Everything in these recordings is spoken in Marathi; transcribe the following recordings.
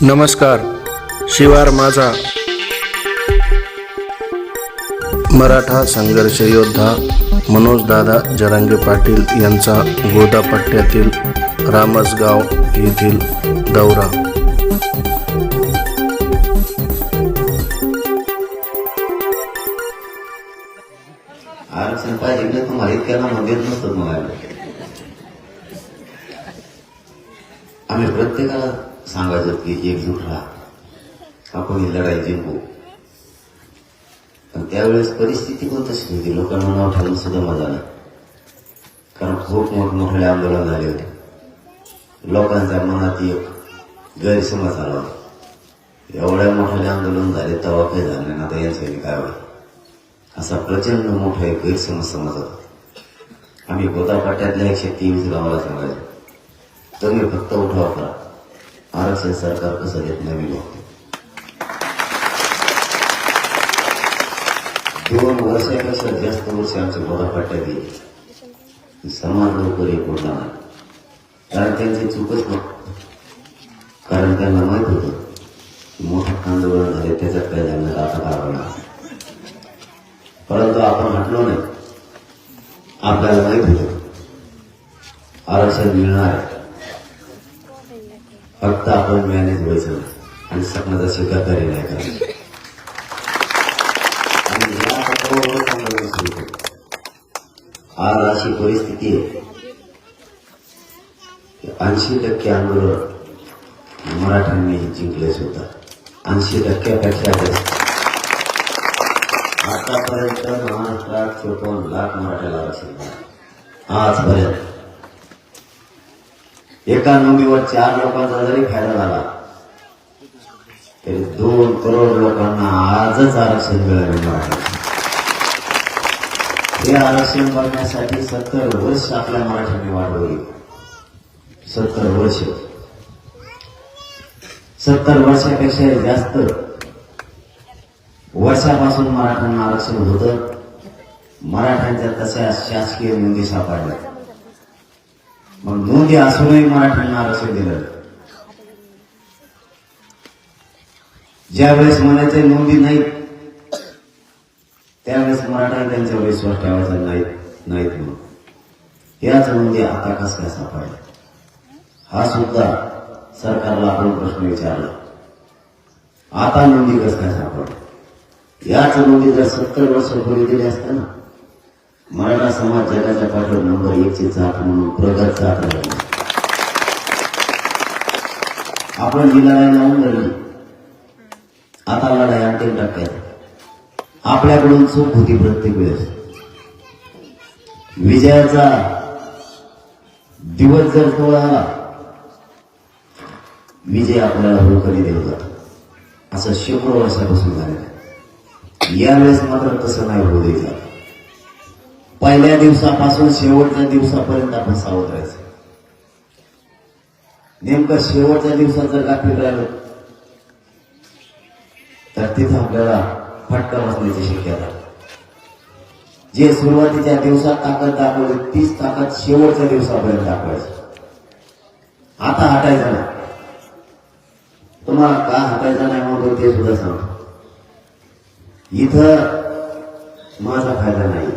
नमस्कार शिवार माझा. मराठा संघर्ष योद्धा मनोजदादा जरांगे पाटील यांचा गोदापट्ट्यातील रामसगाव येथील दौरा. नसतं मग आम्ही प्रत्येकाला सांगायचो की एकजूट राहा. आपण ही लढाई जिंकू. पण त्यावेळेस परिस्थिती पण तशी होती लोकांना नाव ठेवून सुद्धा मजा नाही. कारण खूप मोठमोठे आंदोलन झाले होते. लोकांच्या मनात एक गैरसमज आला होता. एवढ्या मोठे आंदोलन झाले तेव्हा काही झालं नाही. आता यांचं काय होईल? असा प्रचंड मोठा एक गैरसमज समज होता. आम्ही गोदापाट्यातल्या एकशे तेवीस गावाला सांगायचो तुम्ही फक्त उठाव करा. आरक्षण सरकार कसं देत नाही मी बघतो. दोन वर्षापेक्षा जास्त वर्ष आमच्या गोदापाट्यात गेले समाज लवकर एक उठला कारण त्यांची चूकच नव्हतं कारण त्यांना माहीत होतं की मोठं आंदोलन झाले त्याच्यात काय झालं आता करावं परंतु आपण हटलो नाही. आपल्याला माहीत होतं. आरक्षण मिळणार आहे. फक्त आपण मॅनेज व्हायचं आणि स्वप्नाचा स्वीकार नाही आणि या आज अशी परिस्थिती आहे ऐंशी टक्के आंदोलन मराठ्यांनी जिंकले सुद्धा ऐंशी टक्क्यापेक्षा जास्त. आतापर्यंत महाराष्ट्रात चोपन्न लाख मराठ्याला आरक्षण आजपर्यंत. एका नोंदीवर चार लोकांचा जरी फायदा झाला तरी दोन करोड लोकांना आजच आरक्षण मिळालेलं आहे. हे आरक्षण बघण्यासाठी सत्तर वर्ष आपल्या मराठ्यांनी वाढवली. सत्तर वर्ष. सत्तर वर्षापेक्षा जास्त वर्षापासून मराठ्यांना आरक्षण होतं. मराठ्यांच्या तशा शासकीय नोंदी सापडल्या. मग नोंदी असूनही मराठ्यांना आरक्षण दिलं. ज्यावेळेस म्हणायचे नोंदी नाहीत त्यावेळेस मराठा त्यांच्यावर विश्वास ठेवायचा नाही नाहीत म्हणून. याच नोंदी आता कस काय सापडला हा सुद्धा सरकारला आपण प्रश्न विचारला. आता नोंदी कस काय सापडला याच नोंदी जर सत्तर वर्षापूर्वी दिली असत्या ना मराठा समाज जगाच्या पाठवर नंबर एकची जात म्हणून प्रगत जात राहिली आपण जी लढाई लावून राहिली आता लढाई अंतिम टप्प्यात. आपल्याकडून चूक होती प्रत्येक वेळेस. विजयाचा दिवस जर जवळ आला विजय आपल्याला होकरी देऊ जातो असं शेकडो वर्षापासून झालेलं आहे. यावेळेस मात्र तसं नाही होऊ द्यायचं पहिल्या दिवसापासून शेवटच्या दिवसापर्यंत आपण सावध राहायचं. नेमकं शेवटच्या दिवसात जर गाफील राहिलो तर तिथं आपल्याला फटका बसण्याची शक्यता. जे सुरुवातीच्या दिवसात ताकद दाखवली तीच ताकद शेवटच्या दिवसापर्यंत दाखवायची. आता हटायचं नाही. तुम्हाला का हटायचं नाही म्हणतो ते सुद्धा सांगतो इथं माझा फायदा नाही.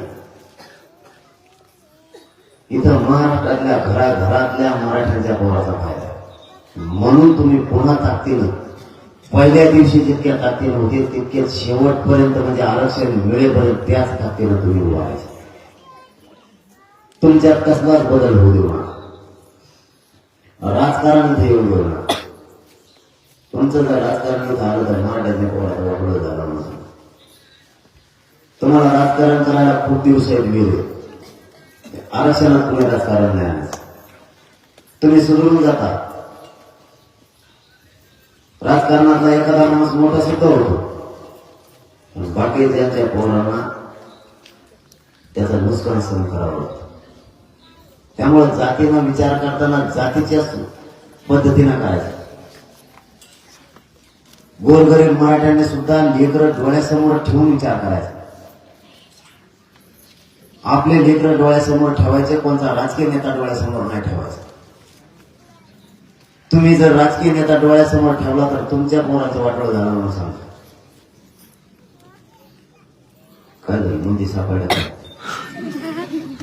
इथं महाराष्ट्रातल्या घराघरातल्या मराठ्यांच्या पोराचा फायदा. म्हणून तुम्ही पुन्हा ताकदीनं पहिल्या दिवशी जितक्या ताकदीनं होते तितक्याच शेवटपर्यंत म्हणजे आरक्षण मिळेपर्यंत त्याच ताकदीनं तुम्ही उभारायचं तुमच्यात कसलाच बदल होऊ देऊ नका. राजकारण इथे येऊ देऊ नका. तुमचं जर राजकारण झालं तर मराठ्याच्या पोराचा वापर झाला नसेल. तुम्हाला राजकारण करायला खूप दिवस आहेत गेले. आरक्षणात तुम्ही राजकारण नाही आणायचं तुम्ही सुधरून जाता. राजकारणातला एखादा माणूस मोठा सुद्धा होतो. पण बाकी त्यांच्या पोरांना त्याचं नुकसान सहन करावं लागतं. त्यामुळे जातीनं विचार करताना जातीच्याच पद्धतीनं करायचं. गोरगरीब मराठ्यांनी सुद्धा लेकर डोळ्यासमोर ठेवून विचार करायचा. आपले लेकर डोळ्यासमोर ठेवायचे कोणता राजकीय नेता डोळ्यासमोर नाही ठेवायचा. तुम्ही जर राजकीय नेता डोळ्यासमोर ठेवला तर तुमच्या पोराचं वाटोळ झालं म्हणून सांगतो. काय झालं? नोंदी सापडल्या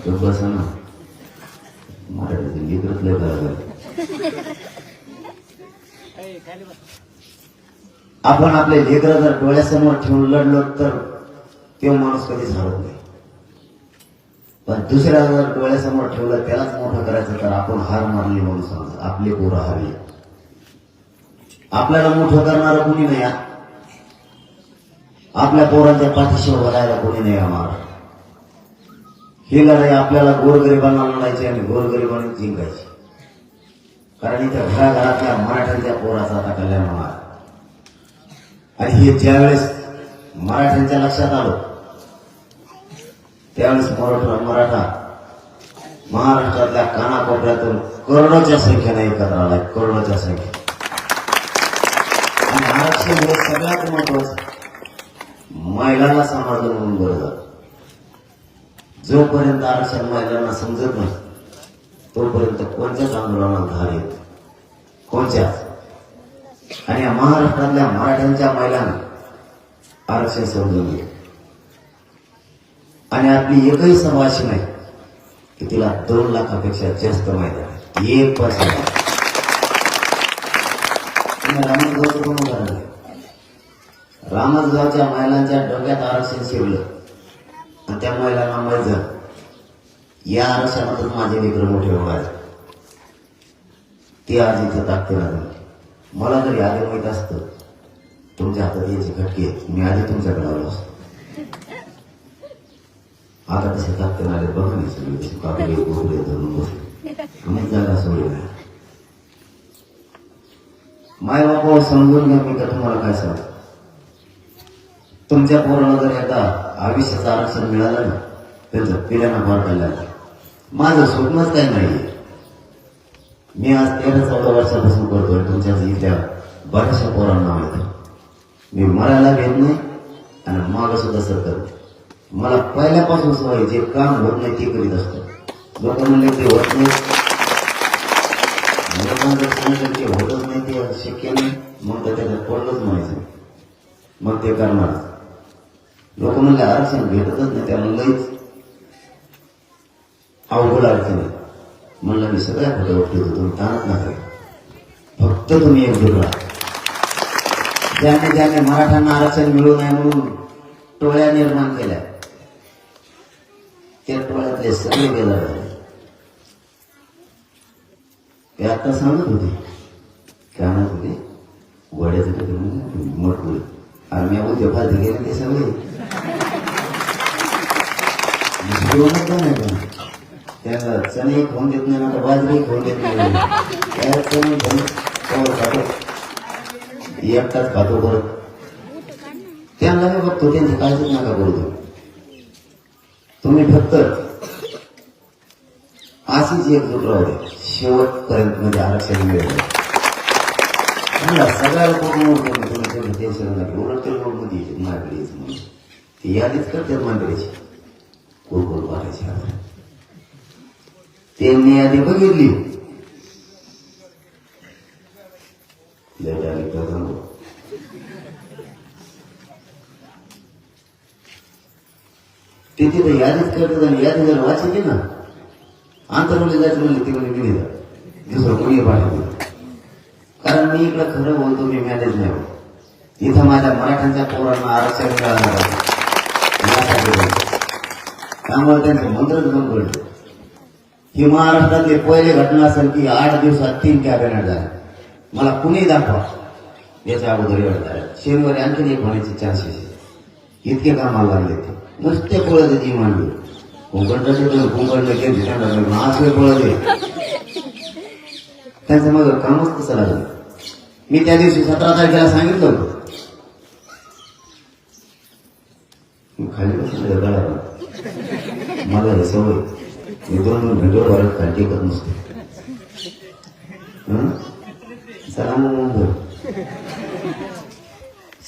बस बसा ना. मराठी लेकरच लय आपण आपले लेकर जर डोळ्यासमोर ठेवून लढलो तर तो माणूस कधीच हरत नाही. पण दुसऱ्या जर डोळ्यासमोर ठेवलं त्यालाच मोठं करायचं तर आपण हार मारली म्हणून समज. आपले पोरं हरले. आपल्याला मोठं करणारं कोणी नाही आपल्या पोरांच्या पाठीशी उभं कोणी नाही आम्हाला ही लढाई आपल्याला गोरगरिबांना लढायची आणि गोरगरिबांनी जिंकायची. कारण इथं घराघरातल्या मराठ्यांच्या पोराचा आता कल्याण होणार. आणि हे ज्यावेळेस मराठ्यांच्या लक्षात आलं त्यावेळेस मराठा मराठा महाराष्ट्रातल्या कानाकोपऱ्यातून करोडोच्या संख्येने एकत्र आलाय करोडोच्या संख्येने. आणि आरक्षण हे सगळ्यात महत्वाचं महिलांना समाजाला म्हणून बरं जोपर्यंत आरक्षण महिलांना समजत नाही तोपर्यंत कोणत्याच आंदोलनात धार येत कोणत्याच. आणि या महाराष्ट्रातल्या मराठ्यांच्या महिलांना आरक्षण समजून घेत आणि आपली एकही समाज नाही की तिला दोन लाखापेक्षा जास्त माहिती आहे. एक पर्सेंट. पण रामसगावच्या महिलांच्या डोक्यात आरक्षण शिरलं. आणि त्या महिलांना माहीत झालं. या आरक्षणातून माझे लेकर मोठे होणार ते आज इथं ताकदीला मला जरी आधी माहीत असतं तुमच्या हातात याची घटकी आहेत मी आधी तुमच्याकडे आलो असतो. आता कसे ताकद आले बघा नाही सगळे कापडे धरून बसले जागा सोडली माय बापावर हो, समजून घ्या मी का तुम्हाला काय सांग? तुमच्या पोराला जर एकदा आयुष्याचं आरक्षण मिळालं ना त्यांचं पिढ्यांना फार कल्याण माझं स्वप्नच काय नाही मी आज तेरा चौदा वर्षापासून करतोय तुमच्या इथल्या बऱ्याचशा पोरांना माहिती. मी मरायला घेत नाही आणि मागं सुद्धा सरकार मला पहिल्यापासून सवय जे काम होत नाही ते करीत असतो. लोक म्हणले ते होत नाही. लोकांचं सांगितलं ते होतच नाही ते शक्य नाही मग तर त्याच्यात पडलंच म्हणायचं. मग ते करणार. लोक म्हणले आरक्षण भेटतच नाही त्याला लईच अवघड अडचण आहे. म्हणलं मी सगळ्या खोट्या गोष्टी होतो तुम्ही ताणत नका. फक्त तुम्ही एकजूट राहा ज्याने ज्याने मराठ्यांना आरक्षण मिळू नये म्हणून टोळ्या निर्माण केल्या. त्या टोळ्यातले सगळे गेला ते आता सांगत होते. काय म्हणत होते? वड्याचं तिथे मोठपुरी आणि मी उद्या गेले ते सगळे. नाही पण त्याला चणे खाऊन देत नाही ना बाजरी खाऊन देत नाही. त्या चणे घेऊन एकटाच खातो परत त्यांना बघतो त्यांची काळजी नका करू तुम्ही तुम्ही फक्त अशीच एकजूट राहू द्या शेवटपर्यंत म्हणजे आरक्षण मिळवलं सगळ्या तुम्ही टेन्शन उलट ते लोक मध्ये म्हणून. ती यादीच करते मंडळीची कोण कोण आता त्यांनी यादी बघितली. लय होता ना. ते तिथे यादीच करतात आणि यादी जर वाचली ना आंतरवले जायचं म्हणले ती म्हणजे मी नाही जात. दुसरं कोणी पाठवलं कारण मी इकडं खरं बोलतो मी मॅनेज नाही होत. इथं माझ्या मराठ्यांच्या पोरांना आरक्षण मिळालं त्यामुळे त्यांचं मंत्रच बंद पडलं ही महाराष्ट्रातली पहिली घटना असेल की आठ दिवसात तीन कॅबिनेट झाले मला कुणी दाखवा याच्या अगोदर एवढं झालं. शनिवारी आणखीन एक होण्याचे चान्सेस इतके कामाला लागले ते नुसते पळत जी मांडली कोकणचं कोकणलं गेम त्यांना असले पळत त्यांचं मग कामच तसं लागलं मी त्या दिवशी सतरा तारखेला सांगितलं होतं. खाली बसले गळाला मला हे सवय. मी दोन दोन घंटे भरत खाली टेकत नसतो. चला मग.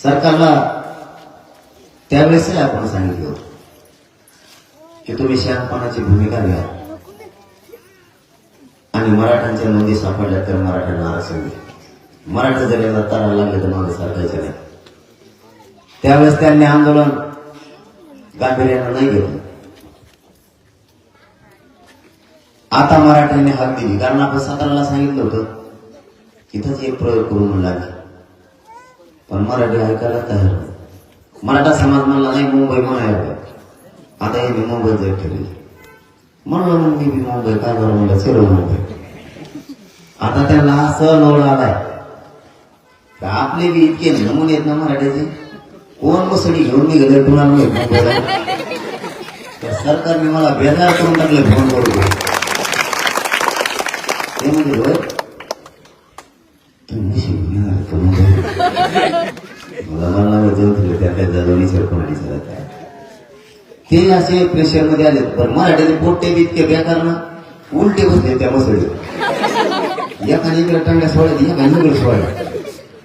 सरकारला त्यावेळेस आपण सांगितलं की तुम्ही शहाणपणाची भूमिका घ्या. आणि मराठ्यांच्या नोंदी सापडल्या तर मराठ्यांना आरक्षण दे मराठा जर तारा लागले तर मागे सरकायचे नाही. त्यावेळेस त्यांनी आंदोलन गांभीर्यानं नाही घेतलं. आता मराठ्यांनी हात दिली. कारण आपण साताराला सांगितलं होतं इथंच एक प्रयोग करून म्हणला पण मराठी ऐकायला तयार नाही. मराठा समाज म्हणला नाही मुंबई म्हणायला आता हे मी मुंबईत जाईल ठरली म्हणलं मग मी मुंबई काय बरं म्हणलं? चलो मुंबई आता त्यांना असं लोड आलाय. का आपले बी इतके नमुने आहेत ना मराठ्याचे कोण बसडी घेऊन मी गेले तुला मुंबईला सरकारने मला बेजार करून टाकलं फोन करून. ते म्हणजे होय तुम्ही शिकून येणार का मुंबईला? मला मला त्या दोन्ही जाधवणीचं चालत आहे ते असे प्रेशरमध्ये आले पण मराठ्याचे पोट्टे बी इतके बेकार ना. उलटे बसले त्या मसळीवर एकाने इकडे टांड्या सोडायची एकाने इकडे सोडायला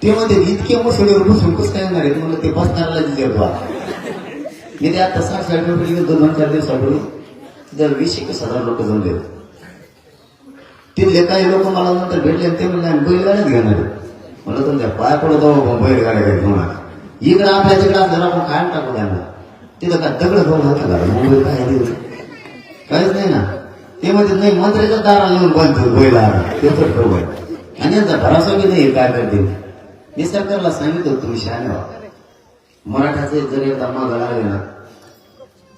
ते म्हणते इतके मसळीवर बसून कसं काय येणार आहे म्हणलं ते बस करायला बा. मी ते आता साठ साठ रुपये गेलो दोन चार दिवसापूर्वी जर वीस एकवीस हजार लोक जमले. तिथले काही लोक मला नंतर भेटले ते म्हणले आम्ही बैलगाड्याच घेणार म्हणलं तुमच्या पाय पडत बैलगाड्या घेत म्हणा इकडं आपल्या तिकडं असलं आपण काय टाकू त्यांना. तिथं काय दगड जाऊन होतं का? मुंबई काय दिवस काहीच नाही ना. ते म्हणते नाही मंत्र्याच्या दाराला येऊन बांधतो गोयला ते तर ठरव आहे. आणि यांचा भरोसा की नाही काय करतील? मी सरकारला सांगितलं तुम्ही शहाणे व्हा. मराठाचे जर एकदा मग लागले ना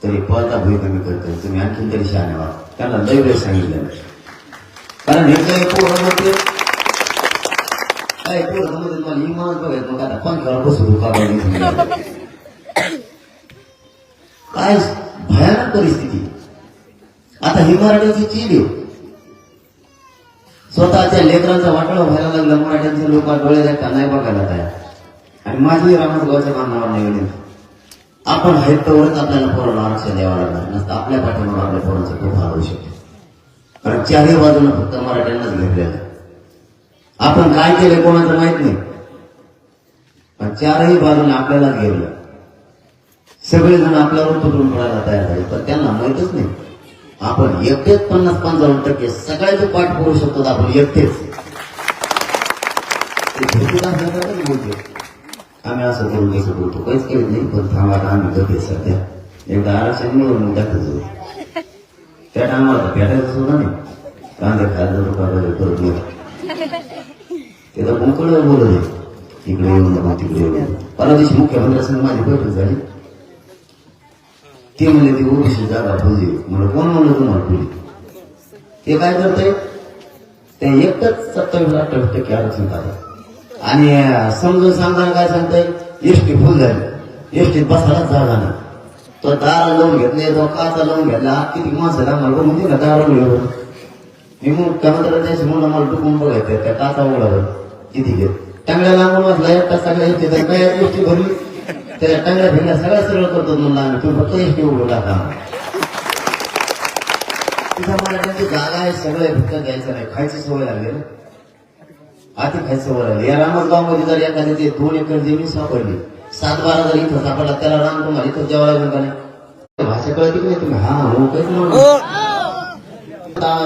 तरी पळता भय कमी करतो तुम्ही आणखी तरी शहाणे व्हा. त्यांना लय वेळ सांगितलं कारण हे काही पोरं म्हणते काय पोरं म्हणते मला ही म्हणत बघायचं मग आता पंखावर बसू का काय भयानक परिस्थिती. आता हिमालयाची मराठ्याची येऊ स्वतःच्या लेकरांचा वाटोळा व्हायला लागला मराठ्यांचे लोक डोळे देखता नाही बघायला तयार. आणि माझी रामसगावच्या मानावर नाही आपण आहेत तेवढंच आपल्याला पोराला आरक्षण द्यावं लागणार नसतं आपल्या पाठीमागे आपल्या पोरांचं खूप हाल होऊ शकतो कारण चारही बाजूला फक्त मराठ्यांनाच घेतलेलं आपण काय केलं कोणाचं माहीत नाही. पण चारही बाजूने आपल्याला घेरलं. सगळेजण आपल्यावर तुटून पडायला तयार झाले पण त्यांना माहितच नाही. आपण एकटेच पन्नास पंचावन्न टक्के सगळ्याचे पाठ करू शकतो आपण एकटेच. ते बोलतो आम्ही असं करून कसं बोलतो. काहीच केलं नाही पण थांबा आम्ही जगते सध्या. एकदा आरक्षण मिळून मग त्या टायमाला भेटायचं सुद्धा नाही. कांदे खायला रुपये परत नाही ते तर मुंकड बोलत आहे इकडे येऊन नको तिकडे येऊन परवा दिवशी मुख्यमंत्र्यांसंग माझी बैठक झाली. ते म्हणले ती ओबीसी जागा फुलली म्हणलं कोण म्हणलं तुम्हाला फुलली ते काय करते ते एकच सत्तावीस अठ्ठावीस टक्के आरक्षण काढत आणि समजून सांगताना काय सांगताय? एसटी फुल झाली. एसटीत बसायलाच जागा नाही. तो दारा लावून घेतले तो काचा लावून घेतला. किती माणसं मला म्हणजे ना दारा लावून मी मग मला टुकून बघायचं त्या काचा उघडावर किती घेत टांगड्या लांबून वाचला एकटा सगळ्या येते तर काय गोष्टी भरली त्या टांगड्या फिरल्या सगळ्या सरळ करतो म्हणलं आम्ही. तुम्ही फक्त एसटी उघडू टाका तिथं मला त्यांची जागा आहे सगळं आहे, फक्त घ्यायचं नाही. खायची सवय लागली ना. आधी खायची सवय लागली. या रामसगावमध्ये जर एखादी ते दोन एकर जमीन सापडली सात बारा जर इथं सापडला त्याला राम तुम्हाला इथं जेवायला का नाही? भाषा कळती नाही तुम्ही? हा हो काहीच म्हणू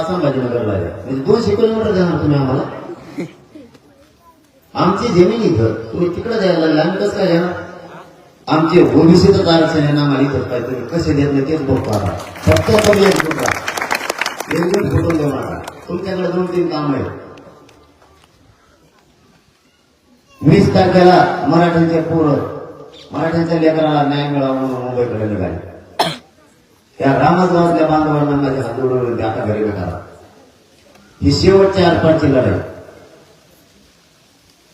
संभाजीनगरला आहे. म्हणजे दोनशे किलोमीटर जाणार तुम्ही आम्हाला. आमची जमीन इथं तुम्ही तिकडे जायला लागले. आम्ही कसं काय जाणार? आमचे ओबीसीचं आरक्षण आहे ना आम्हाला इथं काय तुम्ही कसे देत नाही तेच बघतो आता. फक्त कमी एक तुमचा. एकदम फोटून देऊ नका तुमच्याकडे दोन तीन काम आहे वीस तारखेला मराठ्यांच्या पोरं मराठ्यांच्या लेकराला न्याय मिळावा म्हणून मुंबईकडे निघाले. या रामसगावातल्या बांधवांना माझ्या हात आता घरी भेटाला ही शेवटच्या अर्पणची लढाई.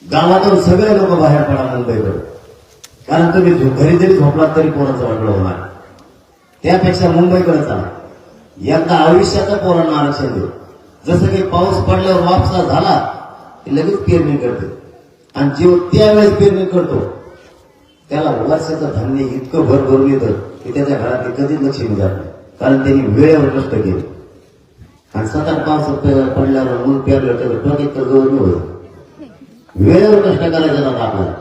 गावातून सगळे लोक बाहेर पडा मुंबईवर कारण तुम्ही घरी जरी झोपलात तरी पोराचं वाटलं होणार. त्यापेक्षा मुंबईकडे चला. यंदा आयुष्याचं पोरांना आरक्षण देऊ. जसं की पाऊस पडल्यावर वापसा झाला की लगेच पेरणी करते आणि जीव त्यावेळेस पेरणी करतो. त्याला वर्षाचं धान्य इतकं भर भरून येतं की त्याच्या घरात कधीच लक्ष्मी जात नाही. कारण त्यांनी वेळेवर कष्ट केले. आणि सतत पाऊस पडल्यावर मूल पेरलं तर डोक्यात तर गौर होत वेळेवर कष्ट करायचं जातात आपल्याला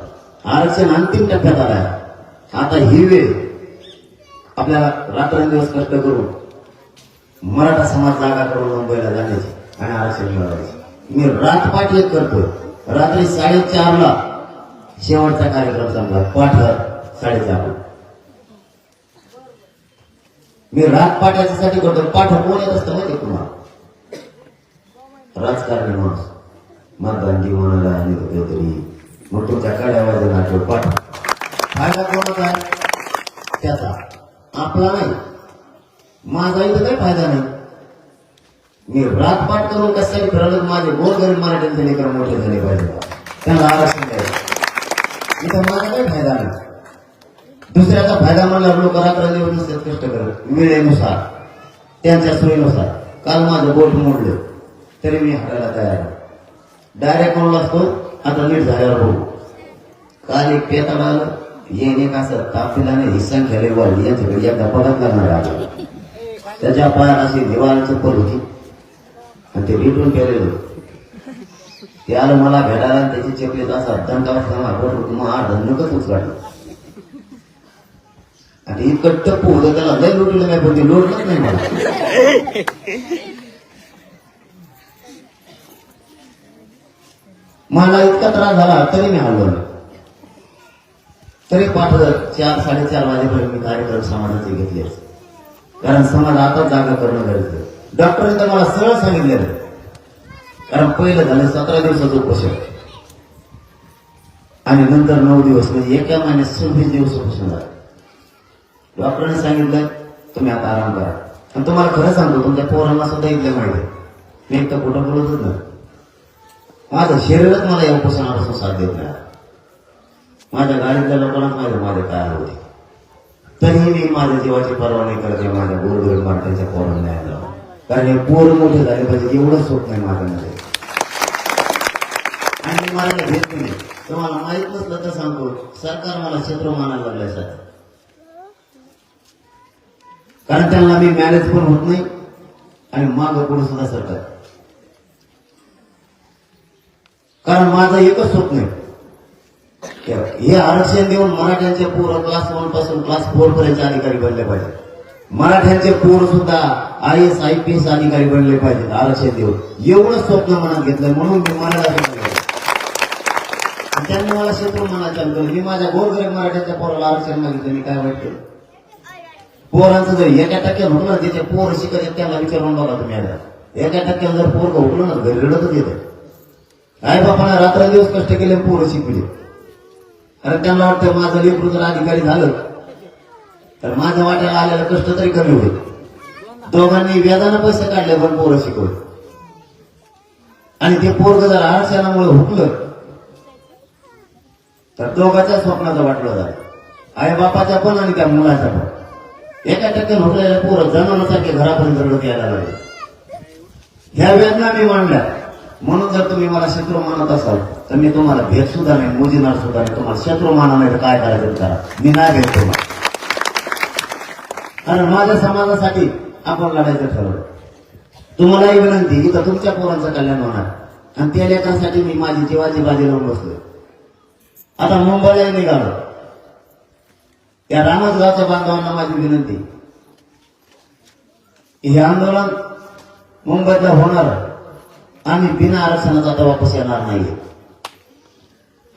आरक्षण अंतिम टप्प्यात आलाय आता ही वेळ. आपल्याला रात्रंदिवस कष्ट करून मराठा समाज जागा करून मुंबईला जाण्याची आणि आरक्षण मिळवायचे. मी रातपाठ एक करतो रात्री साडेचारला शेवटचा कार्यक्रम समजा पाठ साडेचारला मी रातपाठ पाठायच्यासाठी करतो. पाठ कोण येत असतं माहिती आहे तुम्हाला? राजकारणी माणूस. मतदान म्हणाला आणि काहीतरी मग तुमच्या काड्या वाजून आठवड पाठ. फायदा कोणाचा आहे? त्याचा. आपला नाही. माझा इथं काही फायदा नाही. मी रात पाठ करून कशासाठी फिरवलं माझे गोरगरीब मराठ्यांचे लेकर मोठे झाले पाहिजे. त्यांना आरक्षण द्यायचं. इथं मला काही फायदा नाही. दुसऱ्याचा फायदा म्हणल्यावर लोक रात्र दिवस नसतात कष्ट करत वेळेनुसार त्यांच्या सोयीनुसार. काल माझं बोट मोडलं तरी मी हाडायला तयार आहे. डायरेक्ट म्हणून असतो? आता नीट झाल्यावर बघू काल एक पेताड आलं येणे का असं ताप दिला ही संख्या वाढली यांच्याकडे एकदा पडत करणार आलं त्याच्या पायात अशी दिवाळीचं पर होती. आणि ते भेटून केलेलं ते आलं मला भेटायला त्याची चपलीत असा दंडा वाजता बोट आणि इतकं टप्पू होतं त्याला लय लुटलं नाही पण ते लोटलंच नाही मला. मला इतका त्रास झाला तरी मी हल्लो तरी पाठ चार साडेचार वाजेपर्यंत मी कार्यक्रम समाजाचे घेतले कारण समाज आता जागा करणं गरजेचं डॉक्टरने डॉक्टरांनी तर मला सरळ सांगितलेलं कारण पहिलं झालं सतरा दिवसाचं उपोषण आणि नंतर नऊ दिवस म्हणजे एका महिन्यात सव्वीस दिवस उपोषण झालं. डॉक्टरांनी सांगितलं तुम्ही आता आराम करा. आणि तुम्हाला खरं सांगतो तुमच्या पोरांना सुद्धा इथलं माहिती मी एकदा कुठं कुठं बोलतच ना. माझं शरीरच मला या उपोषणापासून साथ देत नाही. माझ्या गाडीतल्या लोकांनाच माझे माझे काय होते तरीही मी माझ्या जीवाची पर्वा नाही करत माझ्या गोरगरीब मार्टांच्या पोरांना न्याय कारण हे पोर मोठे झाले पाहिजे एवढंच होत नाही माझ्यामध्ये आणि मला घेत नाही. तुम्हाला माहीत नसलं तर सांगतो सरकार मला शत्रू मानायला लागलाय सर कारण त्यांना मी मॅरेज पण होत नाही आणि माग पुढे सुद्धा सरकार. कारण माझं एकच स्वप्न आहे हे आरक्षण देऊन मराठ्यांचे पोरं क्लास वनपासून क्लास फोर पर्यंत अधिकारी बनले पाहिजे. मराठ्यांचे पोर सुद्धा I S I P S अधिकारी बनले पाहिजेत आरक्षण देऊन. एवढं स्वप्न मनात घेतलंय म्हणून मी मराठा त्यांनी मला शत्रू मनात चालू केलं मी माझ्या गोरगरीब मराठ्यांच्या पोराला आरक्षण मागितलं मी काय वाईट पोरांचं जर एका टक्क्यात होतं ना त्याचे पोर शिकत त्यांना विचारून बघा तुम्ही आता एका टक्क्यात जर पोर हुकलं ना घरी रडतच येतं. आई बापाला रात्र दिवस कष्ट केले पोरं शिकले अरे त्यांना वाटतं माझं लेकरू जर अधिकारी झालं तर माझ्या वाट्याला आलेला कष्ट तरी कमी होईल. दोघांनी व्याजानं पैसे काढले पण पोरं शिकवलं. आणि ते पोरग जर आरक्षणामुळे हुकलं. तर दोघांच्या स्वप्नाचा वाटलं झालं आई बापाच्या पण आणि त्या मुलाचा पण. एका टक्क्यानं हुकलेल्या पोरं जनावरांसारखे घरापर्यंत रडत यायला लागले. ह्या वेदना मी मांडल्या. म्हणून जर तुम्ही मला शत्रू मानत असाल तर मी तुम्हाला भेट सुद्धा नाही मोजीनार सुद्धा नाही तुम्हाला शत्रू माना नाही तर काय करायचं करा. मी नाही भेट तुम्हाला कारण माझ्या समाजासाठी आपण लढायचं ठरवलं. तुम्हालाही विनंती इथं तुमच्या पोरांचं कल्याण होणार. आणि त्या लेखांसाठी मी माझी जीवाची बाजी लावून बसलोय. आता मुंबईला निघालो. त्या रामसगावच्या बांधवांना माझी विनंती. हे आंदोलन मुंबईतलं होणार आम्ही बिना आरक्षणाचा आता वापस येणार नाही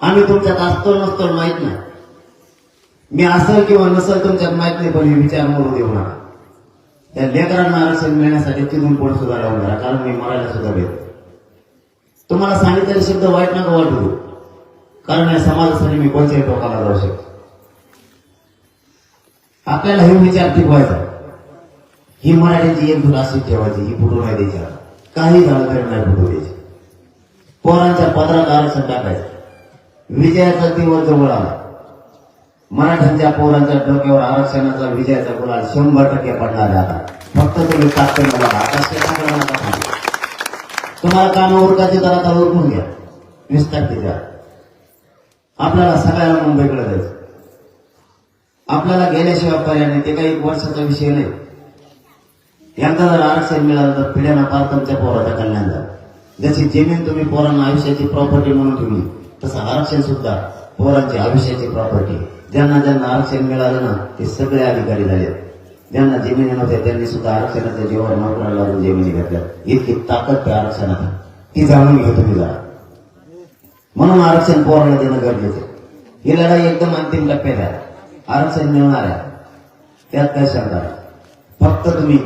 आम्ही तुमच्यात असतो नसतो माहीत नाही. मी असल किंवा नसल तुमच्यात माहीत नाही पण मी विचार मोरू देऊ नका. त्या लेकरांना आरक्षण मिळण्यासाठी तिथून पुढे सुद्धा लावून धरा कारण मी मरायला सुद्धा भेट तुम्हाला सांगितलेले शब्द वाईट नका वाटू. कारण या समाजासाठी मी कोणत्याही टोकाला जाऊ शकतो आपल्याला हे विचार टिकवायचा. ही मराठीची एक धूर अशी ठेवायची ही फुटू नाही द्यायची काही झालं तरी नाही फुटू द्यायची. पोरांच्या पदरात आरक्षण टाकायचं. विजयाचा दिवस जवळ आला. मराठ्यांच्या पोरांच्या डोक्यावर आरक्षणाचा विजयाचा गुलाल शंभर टक्के पडणार आता फक्त तुम्ही ताकद बघा आता तुम्हाला काम उरकाचे तर आता उरकून घ्या. वीस तारखेच्या आपल्याला सगळ्याला मुंबईकडे जायचं. आपल्याला गेल्याशिवाय पर्याय नाही. ते काही वर्षाचा विषय नाही. एकदा जर आरक्षण मिळालं तर पिढ्यांना पार तुमच्या पोराचं कल्याण झालं. जशी जमीन तुम्ही पोरांना आयुष्याची प्रॉपर्टी म्हणून ठेवली तसं आरक्षण सुद्धा पोरांची आयुष्याची प्रॉपर्टी ज्यांना ज्यांना आरक्षण मिळालं ना ते सगळे अधिकारी झाले. ज्यांना जमिनी नव्हत्या त्यांनी सुद्धा आरक्षणाच्या जीवावर नोकऱ्या लावून जमिनी घेतल्या. इतकी ताकद त्या आरक्षणात. ती जाणून घेऊ तुम्ही जरा. म्हणून आरक्षण पोराला देणं गरजेचं ही लढाई एकदम अंतिम टप्प्यात आहे. आरक्षण मिळणार आहे. त्यात काय शंका फक्त तुम्ही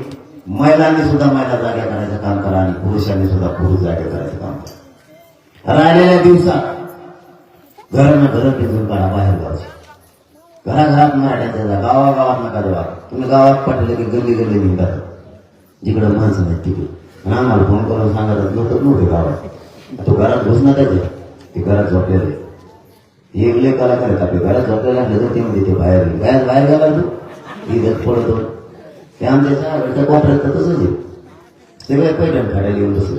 महिलांनी सुद्धा महिला जाग्या करायचं काम करा आणि पुरुषांनी सुद्धा पुरुष जागे करायचं काम करा. राहिलेल्या दिवसात घरानं घरं भिजून काढा बाहेर गावचे घराघरात मराठ्यांच्या जा गावागावात नका देवा तुम्ही गावात पाठवलं की गल्ली गल्ली निघतात. जिकडं माणसं नाही तिकडे. आणि आम्हाला फोन करून सांगत नव्हतं नव्हते गावात. तो घरात घुसणार त्याचे ते घरात झोपलेले एक लय कलाकार आहेत आपले. घरात झोपलेला असले ते म्हणजे ते बाहेर बाहेर बाहेर गेला तू? इथं पडतो. ते आमच्या शाळेच्या कोपऱ्यात तर तसंच आहे. सगळे पैठण काढायला येऊन तसं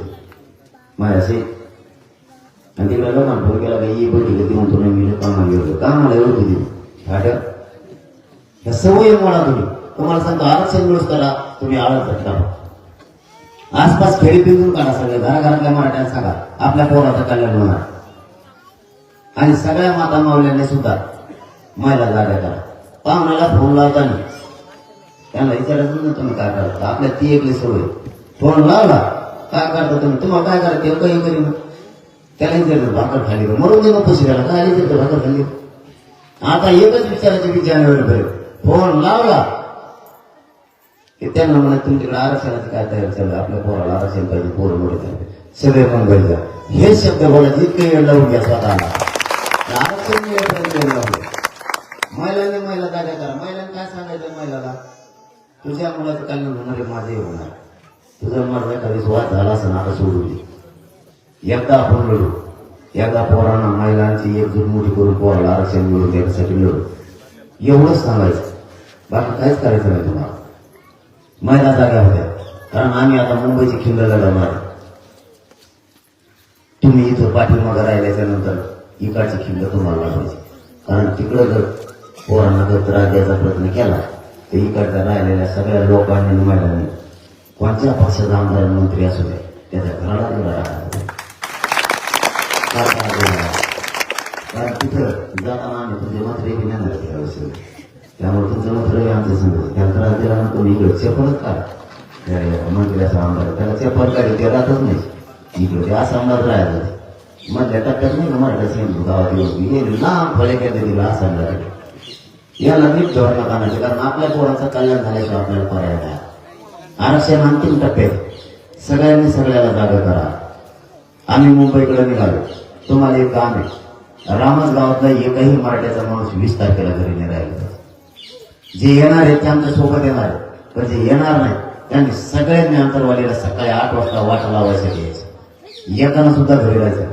माझ्याशी आणि तिकडे लोकांना फोन केला काही बघितलं ती म्हणतो नाही मी कामाला गेलो कामाला येऊ होती फाट्या ह्या सवयी म्हणा तुम्ही तुम्हाला सांगतो आरक्षण मिळूस करा तुम्ही आळत करा आसपास खेळी पिंजून काढा सगळे घराघरातल्या मराठ्यांना सांगा आपल्या पोराचं कल्याण होणार आणि सगळ्या माता मावल्याने सुद्धा महिला जागा करा पाहुण्याला फोन लावताना त्यांना विचारायचं ना तुम्ही काय करता आपल्या ती एकली सवय फोन लावला काय करता तुम्ही तुम्हाला काय करा ते काही करीन त्याला विचारलं भाकर खाली मरून दे नको शिकायला काय विचारतो भाकर खाली आता एकच विचारायचे की जानेवारी फोन लावला. की त्यांना म्हणा तुमच्याकडे आरक्षणाचं काय तयार चाललं आपल्या पोराला आरक्षण पाहिजे पोरं मोठे सगळे मंगल जा. हे शब्द बोलायचे इतके वेळ लावून घ्या स्वतःला. आरक्षण वेळ लावून महिलांनी महिला जागा करा. महिलांनी काय सांगायचं महिलाला? तुझ्या मुलाचं काय होणार आहे माझे होणार. तुझा माझा एखादी वाद झाला असं आता सोडू एकदा आपण लढू. एकदा पोरांना महिलांची एकजूट मोठी करून पोराला आरक्षण मिळून देण्यासाठी लढू एवढंच सांगायचं. बाकी काहीच करायचं नाही तुम्हाला. महिला जाग्या होत्या. कारण आम्ही आता मुंबईची खिंड लढवणार तुम्ही इथं पाठीमागं राहिल्याच्या नंतर इकडची खिंड तुम्हाला लढवायची कारण तिकडं जर पोरांना जर त्रास द्यायचा प्रयत्न केला तर इकडच्या राहिलेल्या सगळ्या लोकांनी महिलांनी कोणत्या पक्षाचा आमदार मंत्री असू दे त्याच्या घराला तुला राहायला कारण तिथं जाताना आम्ही तुझे मंत्री नाही त्यामुळे तुमचं मंत्र आमचं समजत त्याला त्रास दिला ना तुम्ही इकडे चेपलच काय आमदार त्याला चेपल काय ते राहतच नाही इकडे ते असं आमदार राहायचं मधल्या टप्प्यात नाही मराठा सिंधू गावात येऊन हे लांब फळे काय तिला असं आमदार याला नीट धोरण आणायचे कारण आपल्या पोराचं कल्याण झाल्याशिवाय आपल्याला पर्याय नाही आरक्षण अंतिम टप्प्यात सगळ्यांनी सगळ्याला जागा करा. आम्ही मुंबईकडे निघालो. तुम्हाला एक काम आहे. रामच गावातला एकही मराठ्याचा माणूस वीस तारखेला घरी नाही राहिला. जे येणार आहेत ते आमच्यासोबत येणार आहेत. पण जे येणार नाही त्यांनी सगळ्यांनी अंतरवालीला सकाळी आठ वाजता वाट लावायसाठी यायचं येताना सुद्धा घरी राहायचं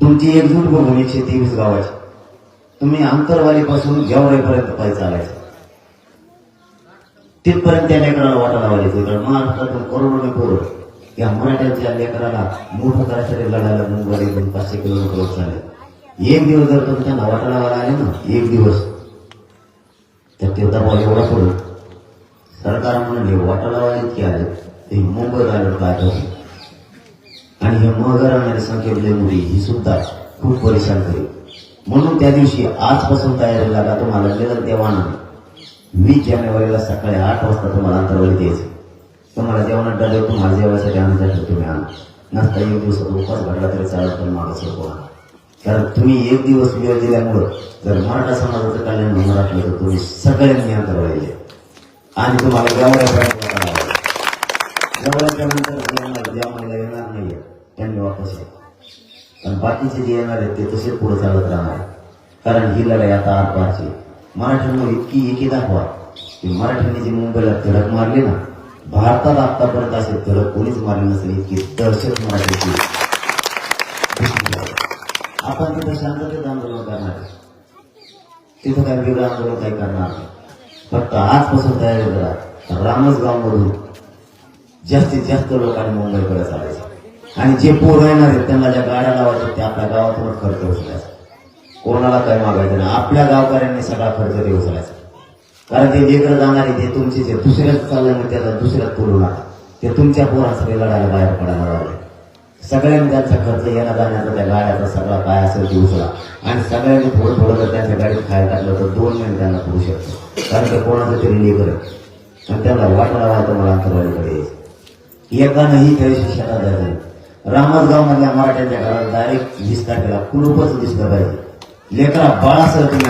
तुमची एकजूट बघून एकशे तेवीस गावाची. तुम्ही आंतरवालीपासून जेवढेपर्यंत पाय चालायचं. तिथपर्यंत त्या लेकराला वाटा लावायचं. कारण महाराष्ट्रातून करोडो पोरं. या मराठ्यांच्या लेकराला मोठं करायसाठी लढायला मुंबई दोन पाचशे किलोमीटर चालेल. एक दिवस जर तुमच्या त्यांना आले ना एक दिवस तर ते दबाव एवढा पडून सरकार म्हणले वाटा इतके आले ते मुंबईत आले काय आणि हे मगर आणणारी संख्येतले मुली ही सुद्धा खूप परेशान करेल. म्हणून त्या दिवशी आजपासून तयारी लागा तुम्हाला निरंतर देवाना वीस जानेवारीला सकाळी आठ वाजता तुम्हाला अंतरवली द्यायचं तुम्हाला जेवणात डबे तुम्हाला जेवायसाठी आणायचं तुम्ही आणा. नसता एक दिवस उपास घडला तरी चालत पण मागं सोपं कारण तुम्ही एक दिवस वेळ दिल्यामुळं जर मराठा समाजाचं कल्याण होणार असलं तर तुम्ही सगळ्यांनी पाहिजे आणि तुम्हाला जेवढ्या जेवढ्याच्या नंतर येणार जेवणाला येणार नाही त्यांनी वापस या. पण बाकीचे जे येणार आहेत ते तसे पुढे चालत राहणार कारण ही लढाई आता आरपारची मराठ्यांवर इतकी एकी दाखवा. की मराठ्यांनी जी मुंबईला धडक मारली ना भारतात आतापर्यंत असे तर कोणीच मारली नसेल इतकी दहशत मराठीची आपण तिथं शांततेत आंदोलन करणार तिथं काय वेगळं आंदोलन काही करणार फक्त आजपासून तयारी करा रामच गावमधून जास्तीत जास्त लोकांनी मुंबईकडे चालायचं. आणि जे पोर येणार आहेत त्यांना ज्या गाड्या लावायच्या त्या आपल्या गावातूनच खर्च उचलायचा. कोणाला काय मागायचं नाही. आपल्या गावकऱ्यांनी सगळा खर्च ते उचलायचा कारण ते लेकरं जाणार आहे ते तुमचेच आहे दुसऱ्याच चाललंय त्याला दुसऱ्याच बोलू पुढू नका. ते तुमच्या पोरांसाठी लढायला बाहेर पडायला लागले. सगळ्यांनी त्यांचा खर्च येण्या जाण्याचा त्या गाड्याचा सगळा काय असेल ते उचला आणि सगळ्यांनी थोडं थोडं जर त्यांच्या गाडीत खायला टाकलं तर दोन मिनिट त्यांना करू शकतो. कारण ते कोणाचं तरी लेकर आणि त्यांना वाटला व्हायचं मला अंतरवाडीकडे यायचं. एकानंही काही शिक्षणात जायचं नाही. रामसगाव मराठ्यांच्या घरात डायरेक्ट वीस तारखेला कुलूपच दिसलं पाहिजे. लेकरा बाळासह तुम्ही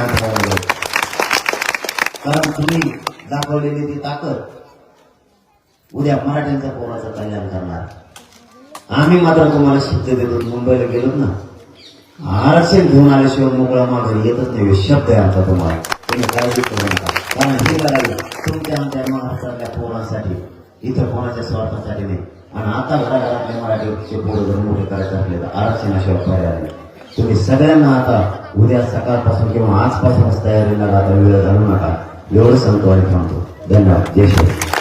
कारण तुम्ही दाखवलेली ती ताकद उद्या मराठ्यांच्या पोराचं कल्याण करणार. आम्ही मात्र तुम्हाला शब्द देतो. मुंबईला गेलो ना? आरक्षण घेऊन आल्याशिवाय मोकळा माघारी येतच नाही. शब्द आहे आमचा तुम्हाला. तुम्ही काळजी करू नका. कारण हे लढाई तुमच्या आमच्या महाराष्ट्रातल्या पोरांसाठी इथं कोणाच्या स्वार्थासाठी नाही. आणि आता घराघरातले मराठीचे पोरं जर मोठे करायचे असले तर आरक्षणाशिवाय पर्याय नाही. तुम्ही सगळ्यांना आता उद्या सकाळपासून किंवा आजपासूनच तयारीला राहता वेळ घालू नका. एवढं सांगतो आणि थांबतो धन्यवाद जय श्री